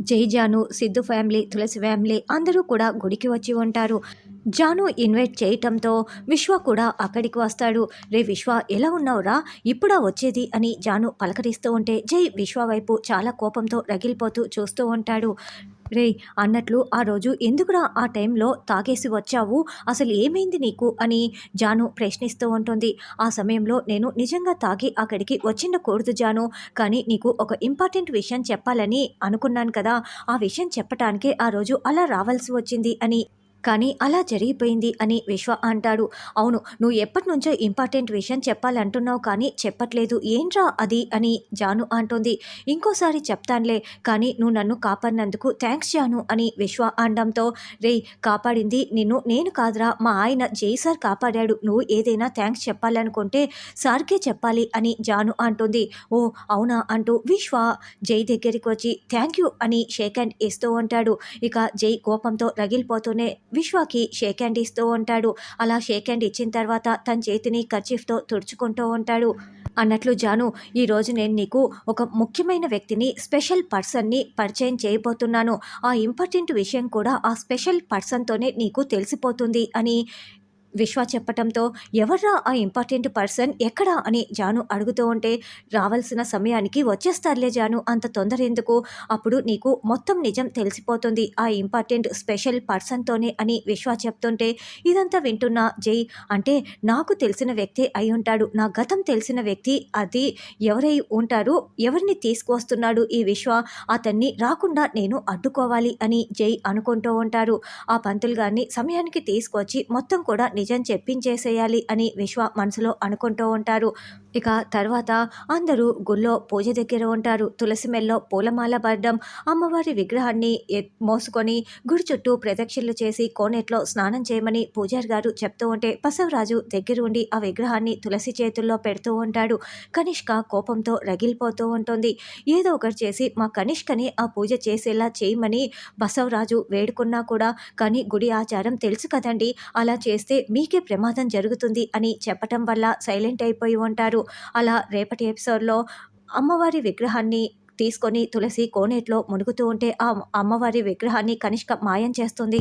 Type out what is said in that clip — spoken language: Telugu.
జై జాను సిద్ధు ఫ్యామిలీ తులసి ఫ్యామిలీ అందరూ కూడా గుడికి వచ్చి ఉంటారు. జాను ఇన్వైట్ చేయటంతో విశ్వ కూడా అక్కడికి వస్తాడు. రే విశ్వ ఎలా ఉన్నావురా? ఇప్పుడా వచ్చేది? అని జాను పలకరిస్తూ ఉంటే జై విశ్వ వైపు చాలా కోపంతో రగిలిపోతూ చూస్తూ ఉంటాడు. రే అన్నట్లు ఆ రోజు ఎందుకురా ఆ టైంలో తాగేసి వచ్చావు? అసలు ఏమైంది నీకు? అని జాను ప్రశ్నిస్తూ ఉంటుంది. ఆ సమయంలో నేను నిజంగా తాగి అక్కడికి వచ్చిండకూడదు జాను. కానీ నీకు ఒక ఇంపార్టెంట్ విషయం చెప్పాలని అనుకున్నాను కదా. ఆ విషయం చెప్పటానికే ఆ రోజు అలా రావాల్సి వచ్చింది అని కానీ అలా జరిగిపోయింది అని విశ్వ అంటాడు. అవును నువ్వు ఎప్పటి నుంచో ఇంపార్టెంట్ విషయం చెప్పాలంటున్నావు కానీ చెప్పట్లేదు. ఏంట్రా అది అని జాను అంటుంది. ఇంకోసారి చెప్తానులే కానీ నువ్వు నన్ను కాపాడినందుకు థ్యాంక్స్ జాను అని విశ్వ అనడంతో రే కాపాడింది నిన్ను నేను కాదురా మా ఆయన జై సార్ కాపాడాడు. నువ్వు ఏదైనా థ్యాంక్స్ చెప్పాలనుకుంటే సార్కే చెప్పాలి అని జాను అంటుంది. ఓ అవునా అంటూ విశ్వ జై దగ్గరికి వచ్చి థ్యాంక్ యూ అని షేక్ హ్యాండ్ ఇస్తూ ఉంటాడు. ఇక జై కోపంతో రగిలిపోతూనే విశ్వకి షేక్ హ్యాండ్ ఇస్తూ ఉంటాడు. అలా షేక్ హ్యాండ్ ఇచ్చిన తర్వాత తన చేతిని కర్చీఫ్తో తుడుచుకుంటూ ఉంటాడు. అన్నట్లు జాను ఈరోజు నేను నీకు ఒక ముఖ్యమైన వ్యక్తిని స్పెషల్ పర్సన్ని పరిచయం చేయబోతున్నాను. ఆ ఇంపార్టెంట్ విషయం కూడా ఆ స్పెషల్ పర్సన్తోనే నీకు తెలిసిపోతుంది అని విశ్వ చెప్పటంతో ఎవర్రా ఆ ఇంపార్టెంట్ పర్సన్? ఎక్కడా? అని జాను అడుగుతూ ఉంటే రావాల్సిన సమయానికి వచ్చేస్తారులే జాను అంత తొందర ఎందుకు? అప్పుడు నీకు మొత్తం నిజం తెలిసిపోతుంది ఆ ఇంపార్టెంట్ స్పెషల్ పర్సన్తోనే అని విశ్వ చెప్తుంటే ఇదంతా వింటున్న జై అంటే నాకు తెలిసిన వ్యక్తి అయి ఉంటాడు నా గతం తెలిసిన వ్యక్తి అది ఎవరై ఉంటారు ఎవరిని తీసుకువస్తున్నాడు ఈ విశ్వ? అతన్ని రాకుండా నేను అడ్డుకోవాలి అని జై అనుకుంటూ ఉంటారు. ఆ పంతులు గారిని సమయానికి తీసుకొచ్చి మొత్తం కూడా నిజం చెప్పించేసేయాలి అని విశ్వ మనసులో అనుకుంటూ ఉంటారు. ఇక తర్వాత అందరూ గుళ్ళో పూజ దగ్గర ఉంటారు. తులసి మెల్లో పూలమాల పడడం అమ్మవారి విగ్రహాన్ని మోసుకొని గుడి చుట్టూ ప్రదక్షిణలు చేసి కోనేట్లో స్నానం చేయమని పూజారి గారు చెప్తూ ఉంటే బసవరాజు దగ్గర ఉండి ఆ విగ్రహాన్ని తులసి చేతుల్లో పెడుతూ ఉంటాడు. కనిష్క కోపంతో రగిలిపోతూ ఉంటుంది. ఏదో ఒకటి చేసి మా కనిష్కని ఆ పూజ చేసేలా చేయమని బసవరాజు వేడుకున్నా కూడా కానీ గుడి ఆచారం తెలుసు కదండి అలా చేస్తే మీకే ప్రమాదం జరుగుతుంది అని చెప్పటం వల్ల సైలెంట్ అయిపోయి ఉంటారు. అలా రేపటి ఎపిసోడ్లో అమ్మవారి విగ్రహాన్ని తీసుకొని తులసి కోనేట్లో మునుగుతూ ఉంటే ఆ అమ్మవారి విగ్రహాన్ని కనిష్క మాయం చేస్తుంది.